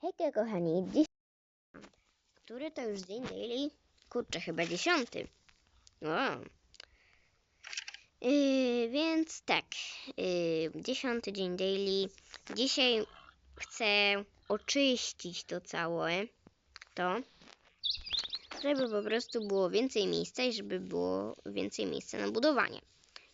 Hejka kochani, dziś... Który to już dzień daily? Kurczę, chyba dziesiąty. Wow. Yy, więc tak, yy, dziesiąty dzień daily. Dzisiaj chcę oczyścić to całe, to, żeby po prostu było więcej miejsca i żeby było więcej miejsca na budowanie.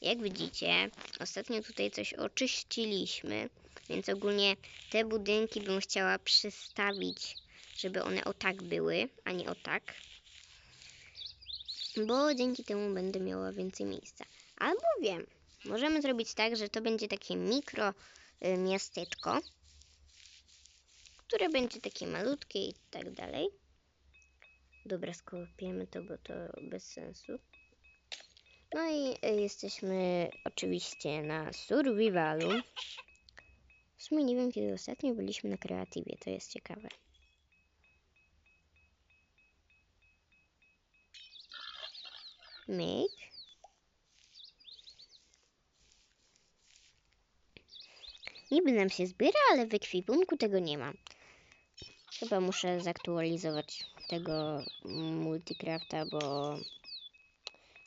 Jak widzicie, ostatnio tutaj coś oczyściliśmy, więc ogólnie te budynki bym chciała przystawić, żeby one o tak były, a nie o tak. Bo dzięki temu będę miała więcej miejsca. Albo wiem, możemy zrobić tak, że to będzie takie mikro y, miasteczko, które będzie takie malutkie i tak dalej. Dobra, skopiemy to, bo to bez sensu. No i y, jesteśmy oczywiście na survivalu. W sumie nie wiem, kiedy ostatnio byliśmy na kreatywie, to jest ciekawe. Myk. Niby nam się zbiera, ale w ekwipunku tego nie ma. Chyba muszę zaktualizować tego multicrafta, bo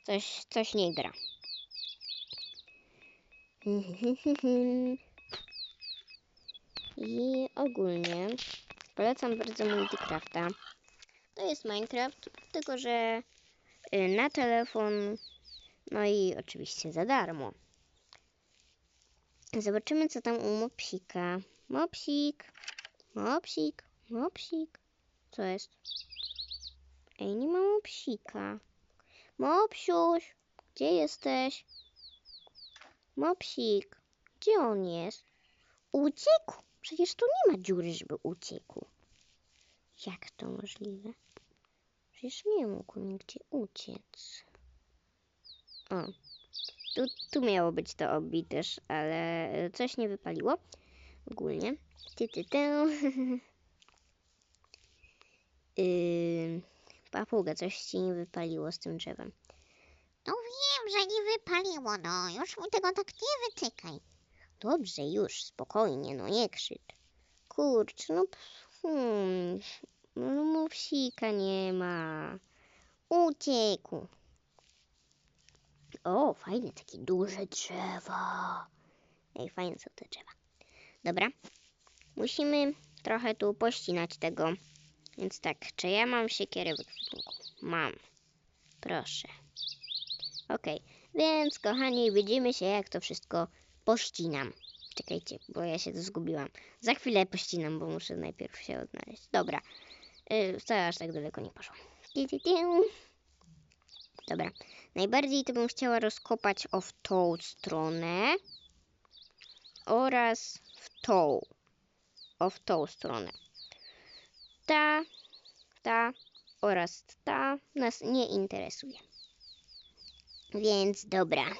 coś, coś nie gra. I ogólnie polecam bardzo Multicrafta. To jest Minecraft, tylko że y, na telefon, no i oczywiście za darmo. Zobaczymy, co tam u Mopsika. Mopsik, Mopsik, Mopsik. Co jest? Ej, nie ma Mopsika. Mopsiuś, gdzie jesteś? Mopsik, gdzie on jest? Uciekł? Przecież tu nie ma dziury, żeby uciekł. Jak to możliwe? Przecież nie mógł nigdzie uciec. O, tu, tu miało być to obi też, ale coś nie wypaliło. Ogólnie. Ty, ty, ty. Yy, papuga, coś ci nie wypaliło z tym drzewem. No wiem, że nie wypaliło, no. Już mi tego tak nie wytykaj. Dobrze, już, spokojnie, no nie krzycz. Kurczę, no hmm, no mówsika nie ma. Uciekł. O, fajne, takie duże drzewo. Ej, fajne są te drzewa. Dobra, musimy trochę tu pościnać tego. Więc tak, czy ja mam siekierę w ekwipunku? Mam. Proszę. Okej, więc kochani, widzimy się jak to wszystko pościnam. Czekajcie, bo ja się tu zgubiłam. Za chwilę pościnam, bo muszę najpierw się odnaleźć. Dobra, yy, wcale aż tak daleko nie poszło. Dobra, najbardziej to bym chciała rozkopać o w tą stronę oraz w tą. O w tą stronę. Ta, ta oraz ta nas nie interesuje. Więc dobra.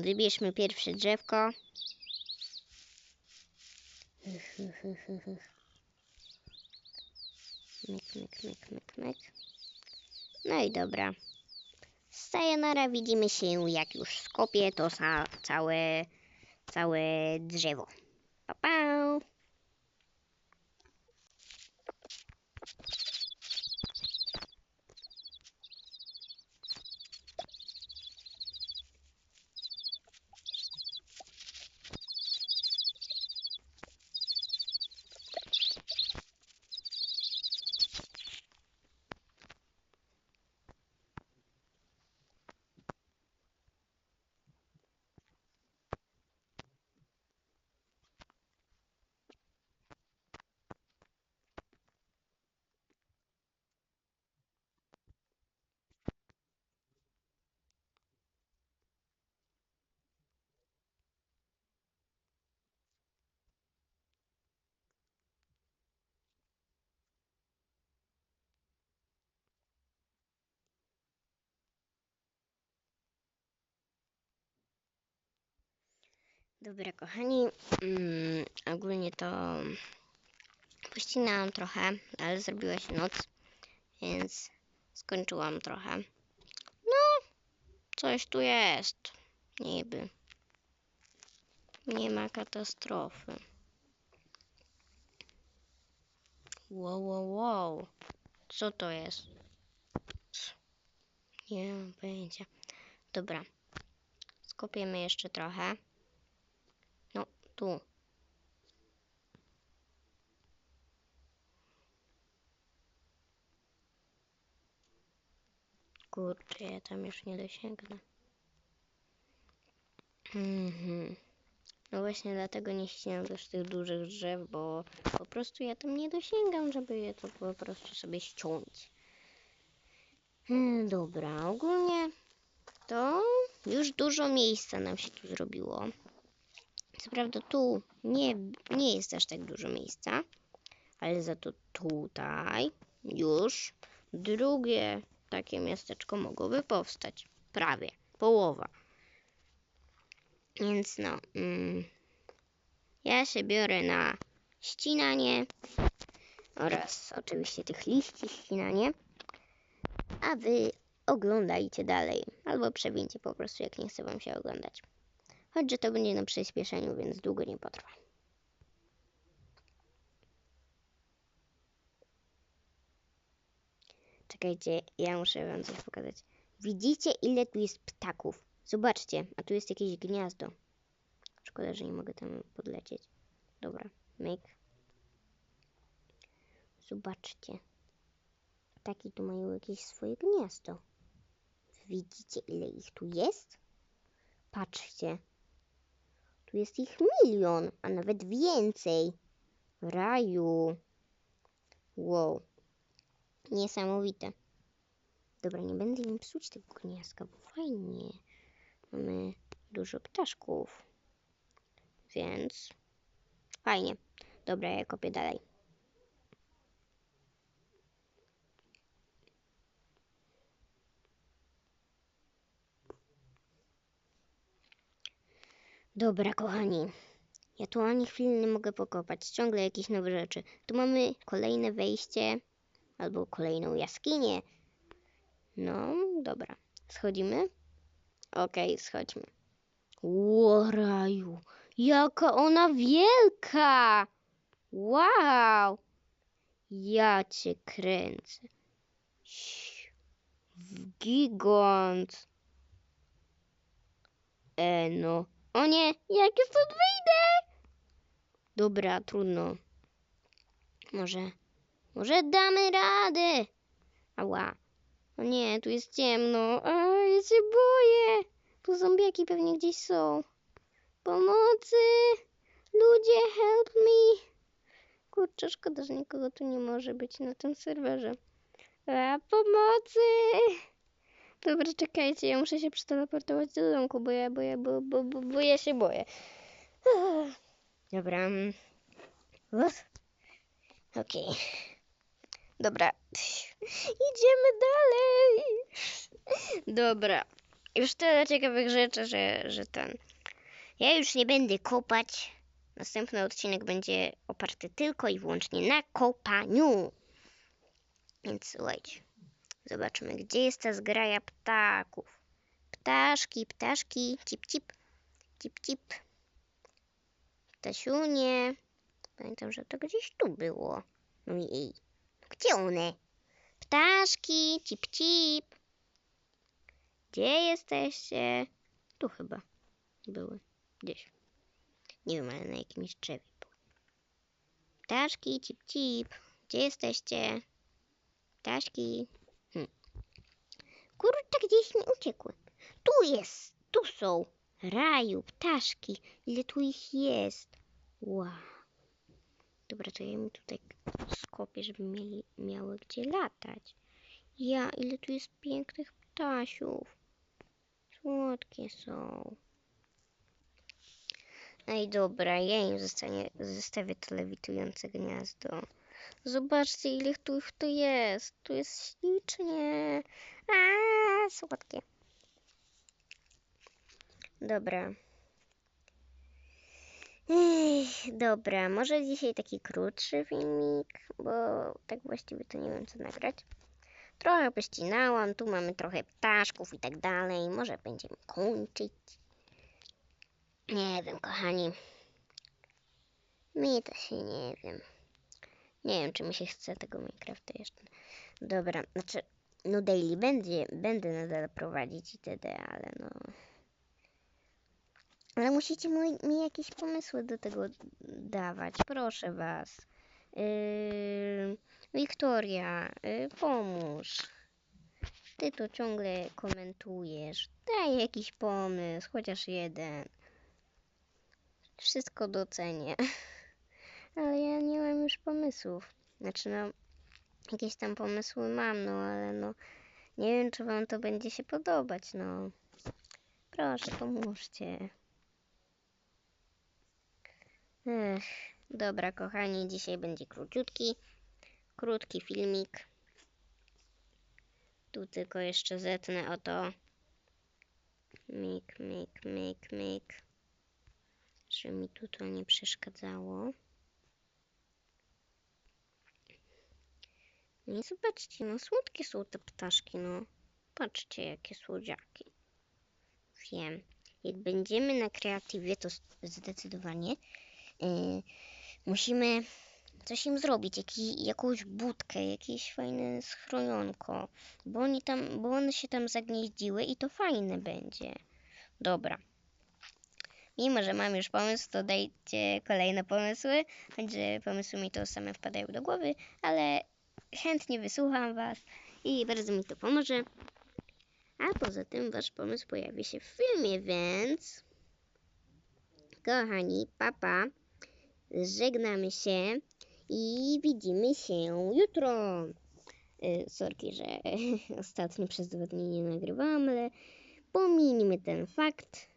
Wybierzmy pierwsze drzewko. Myk, myk, myk, myk, myk. No i dobra. Sayonara, widzimy się jak już skopię to całe, całe drzewo. Pa, pa. Dobra, kochani, mm, ogólnie to pościnałam trochę, ale zrobiła się noc, więc skończyłam trochę. No, coś tu jest, niby. Nie ma katastrofy. Wow, wow, wow. Co to jest? Nie mam pojęcia. Dobra. Skopiemy jeszcze trochę. Tu. Kurczę, ja tam już nie dosięgnę. Mhm. No właśnie dlatego nie ścinam też tych dużych drzew, bo po prostu ja tam nie dosięgam, żeby je to po prostu sobie ściąć. Hmm, dobra, ogólnie to już dużo miejsca nam się tu zrobiło. Co prawda tu nie, nie jest aż tak dużo miejsca, ale za to tutaj już drugie takie miasteczko mogłoby powstać. Prawie, połowa. Więc no, mm, ja się biorę na ścinanie oraz oczywiście tych liści ścinanie, a wy oglądajcie dalej albo przewincie po prostu jak nie chce wam się oglądać. Choć, że to będzie na przyspieszeniu, więc długo nie potrwa. Czekajcie, ja muszę wam coś pokazać. Widzicie, ile tu jest ptaków? Zobaczcie, a tu jest jakieś gniazdo. Szkoda, że nie mogę tam podlecieć. Dobra, myk. Zobaczcie. Ptaki tu mają jakieś swoje gniazdo. Widzicie, ile ich tu jest? Patrzcie. Tu jest ich milion, a nawet więcej. Raju. Wow. Niesamowite. Dobra, nie będę im psuć tego gniazdka, bo fajnie. Mamy dużo ptaszków. Więc fajnie. Dobra, ja kopię dalej. Dobra, kochani. Ja tu ani chwili nie mogę pokopać. Ciągle jakieś nowe rzeczy. Tu mamy kolejne wejście albo kolejną jaskinię. No, dobra. Schodzimy? Okej, schodźmy. Łoraju, jaka ona wielka! Wow! Ja cię kręcę. W gigant. E no. O nie, jak ja stąd wyjdę? Dobra, trudno. Może, może damy radę. Ała. O nie, tu jest ciemno. A, ja się boję. Tu zombiaki pewnie gdzieś są. Pomocy! Ludzie, help me! Kurczę, szkoda, że nikogo tu nie może być na tym serwerze. A, pomocy! Dobra, czekajcie, ja muszę się przeteleportować do domku, bo ja, bo ja, bo, bo, bo, bo ja się boję. Dobra. Okej. Dobra. Idziemy dalej. Dobra. Już tyle ciekawych rzeczy, że, że ten. Ja już nie będę kopać. Następny odcinek będzie oparty tylko i wyłącznie na kopaniu. Więc słuchajcie. Zobaczymy, gdzie jest ta zgraja ptaków. Ptaszki, ptaszki, cip, cip, cip, cip. Ptasiunie. Pamiętam, że to gdzieś tu było. No jej. Gdzie one? Ptaszki, cip, cip. Gdzie jesteście? Tu chyba były. Gdzieś. Nie wiem, ale na jakimś drzewie były. Ptaszki, cip, cip. Gdzie jesteście? Ptaszki. Hm. Kurczę, gdzieś mi uciekły. Tu jest, tu są. Raju, ptaszki. Ile tu ich jest? Wow. Dobra, to ja mi tutaj skopię, żeby mieli, miały gdzie latać. Ja, ile tu jest pięknych ptasiów. Słodkie są. Ej, dobra, ja im zostanie, zostawię to lewitujące gniazdo. Zobaczcie, ile tu ich tu jest. Tu jest ślicznie. A, słodkie. Dobra. Dobra, może dzisiaj taki krótszy filmik, bo tak właściwie to nie wiem co nagrać. Trochę pościnałam, tu mamy trochę ptaszków i tak dalej. Może będziemy kończyć. Nie wiem, kochani. Mi to się nie wiem. Nie wiem, czy mi się chce tego Minecrafta jeszcze. Dobra, znaczy, no daily będzie, będę nadal prowadzić itd., ale no... Ale musicie mi, mi jakieś pomysły do tego dawać, proszę was. Yy, Wiktoria, yy, pomóż. Ty to ciągle komentujesz. Daj jakiś pomysł, chociaż jeden. Wszystko docenię. Ale ja nie mam już pomysłów. Znaczy no, jakieś tam pomysły mam, no ale no, nie wiem, czy wam to będzie się podobać, no. Proszę, pomóżcie. Ech, dobra, kochani, dzisiaj będzie króciutki, krótki filmik. Tu tylko jeszcze zetnę o to. Mik, mik, mik, mik. Żeby mi tu to nie przeszkadzało. No i zobaczcie, no słodkie są te ptaszki, no. Patrzcie, jakie słodziaki. Wiem. Jak będziemy na kreatywie, to zdecydowanie musimy coś im zrobić, jaki, jakąś budkę, jakieś fajne schronionko, bo oni tam, bo one się tam zagnieździły i to fajne będzie. Dobra. Mimo, że mam już pomysł, to dajcie kolejne pomysły, choć pomysły mi to same wpadają do głowy, ale chętnie wysłucham Was i bardzo mi to pomoże. A poza tym Wasz pomysł pojawi się w filmie, więc kochani, papa, żegnamy się i widzimy się jutro. Y, Sorki, że ostatnio przez dwa dni nie nagrywałam, ale pominijmy ten fakt.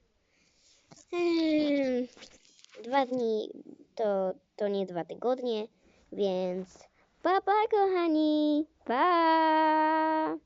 Em, Dwa dni to, to nie dwa tygodnie, więc pa pa kochani, pa!